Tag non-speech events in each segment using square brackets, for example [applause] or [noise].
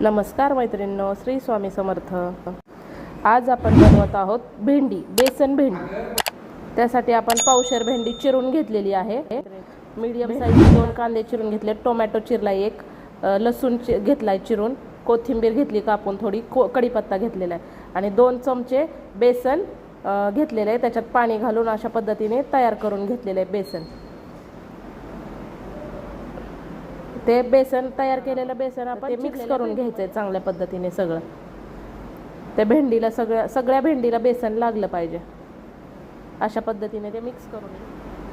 नमस्कार मैत्रिणींनो श्री स्वामी समर्थ. आज आपण बनवत आहोत भेंडी बेसन भेंडी. त्यासाठी आपण पावशर भेंडी चिरून घेतलेली आहे. मीडियम साईज दोन कांदे चिरून घेतले. टोमॅटो चिरला एक लसूण चि घेतलाय चिरून. कोथिंबीर घेतली कापून थोडी को कढीपत्ता घेतलेला आहे. आणि दोन चमचे बेसन घेतलेले आहे. त्याच्यात पाणी घालून अशा पद्धतीने तयार करून घेतलेले आहे बेसन. ते बेसन तयार केलेलं बेसन आपण मिक्स करून घ्यायचंय चांगल्या पद्धतीने सगळं. त्या भेंडीला सगळ्या सगळ्या भेंडीला बेसन लागलं पाहिजे. अशा पद्धतीने ते मिक्स करून.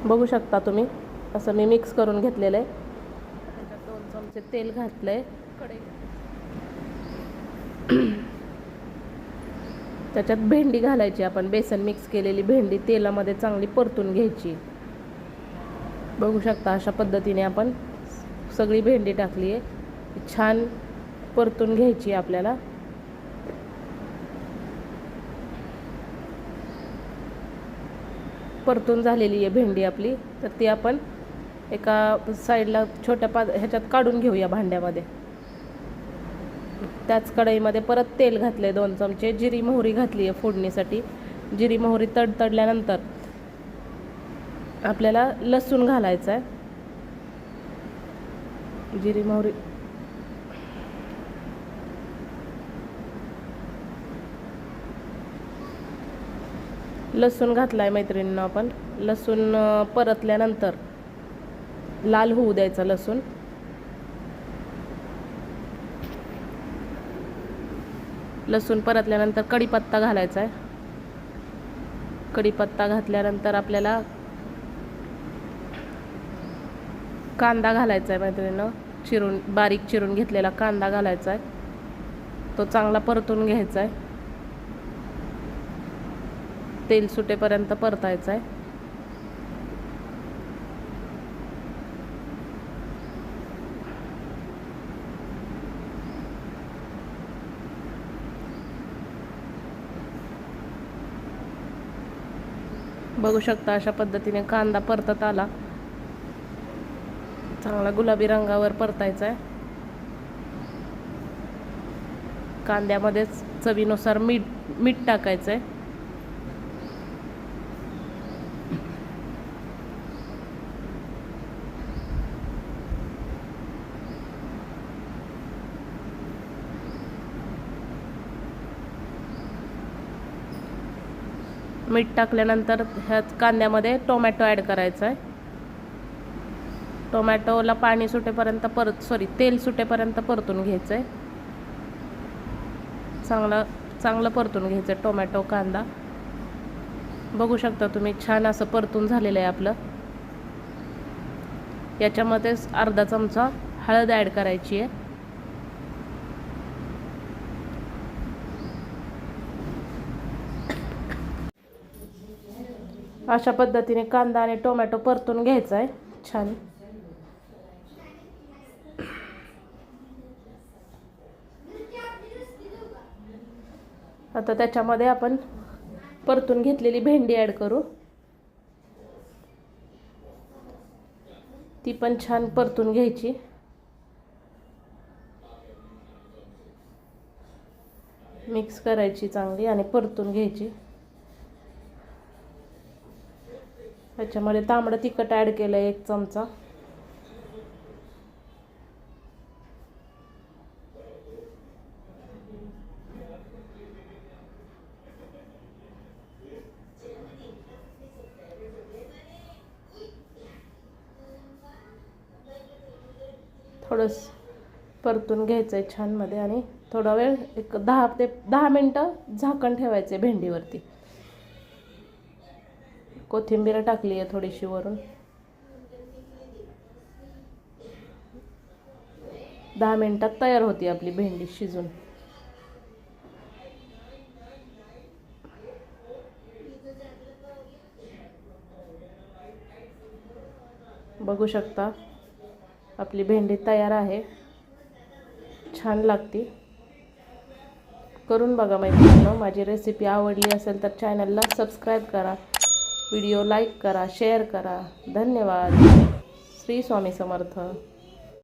बघू शकता तुम्ही असं मी मिक्स करून घेतलेलं आहे. त्याच्यात दोन चमचे तेल घातलंय. [clears throat] त्याच्यात भेंडी घालायची आपण बेसन मिक्स केलेली भेंडी तेलामध्ये चांगली परतून घ्यायची. बघू शकता अशा पद्धतीने आपण सगळी भेंडी टाकली आहे. छान परतून घ्यायची आपल्याला. परतून झालेली आहे भेंडी आपली. तर ती आपण एका साईडला छोट्या पा ह्याच्यात काढून घेऊया भांड्यामध्ये. त्याच कढईमध्ये परत तेल घातले दोन चमचे. जिरी मोहरी घातली आहे फोडणीसाठी. जिरी मोहरी तडतडल्यानंतर आपल्याला लसूण घालायचं आहे जिरे मोहरी. लसूण घातलाय मैत्रिणींना आपण. लसूण परतल्यानंतर लाल होऊ द्यायचा लसूण. लसूण परतल्यानंतर कढीपत्ता घालायचा आहे कढीपत्ता घातल्यानंतर आपल्याला कांदा घालायचा आहे मैत्रिणीनं. चिरून बारीक चिरून घेतलेला कांदा घालायचा आहे तो चांगला परतून घ्यायचा आहे तेल सुटेपर्यंत परतायचा आहे बघू शकता अशा पद्धतीने कांदा परतत आला. चांगला गुलाबी रंगावर परतायचा आहे कांद्यामध्येच चवीनुसार मीठ मीठ टाकायचं आहे मीठ टाकल्यानंतर ह्या कांद्यामध्ये टोमॅटो ॲड करायचा आहे टोमॅटोला पाणी सुटेपर्यंत परत सॉरी तेल सुटेपर्यंत परतून घ्यायचं आहे चांगलं चांगलं परतून घ्यायचं आहे टोमॅटो कांदा. बघू शकता तुम्ही छान असं परतून झालेलं आहे आपलं. याच्यामध्येच अर्धा चमचा हळद ॲड करायची आहे. अशा पद्धतीने कांदा आणि टोमॅटो परतून घ्यायचा आहे छान. आता त्याच्यामध्ये आपण परतून घेतलेली भेंडी ॲड करू. ती पण छान परतून घ्यायची. मिक्स करायची चांगली आणि परतून घ्यायची. त्याच्यामध्ये तांबडं तिखट ॲड केलं आहे एक चमचा. थोडंस परतून घ्यायचं आहे छानमध्ये आणि थोडा वेळ एक दहा ते दहा मिनटं झाकण ठेवायचं आहे भेंडीवरती. कोथिंबीर टाकली आहे थोडीशी वरून. दहा मिनटात तयार होती आपली भेंडी शिजून. बघू शकता? आपली भेंडी तयार आहे. छान लागते. करून बघा मैत्रिणींनो माझी रेसिपी आवडली असेल तर चॅनलला सबस्क्राईब करा. व्हिडिओ लाईक करा शेअर करा. धन्यवाद. श्री स्वामी समर्थ.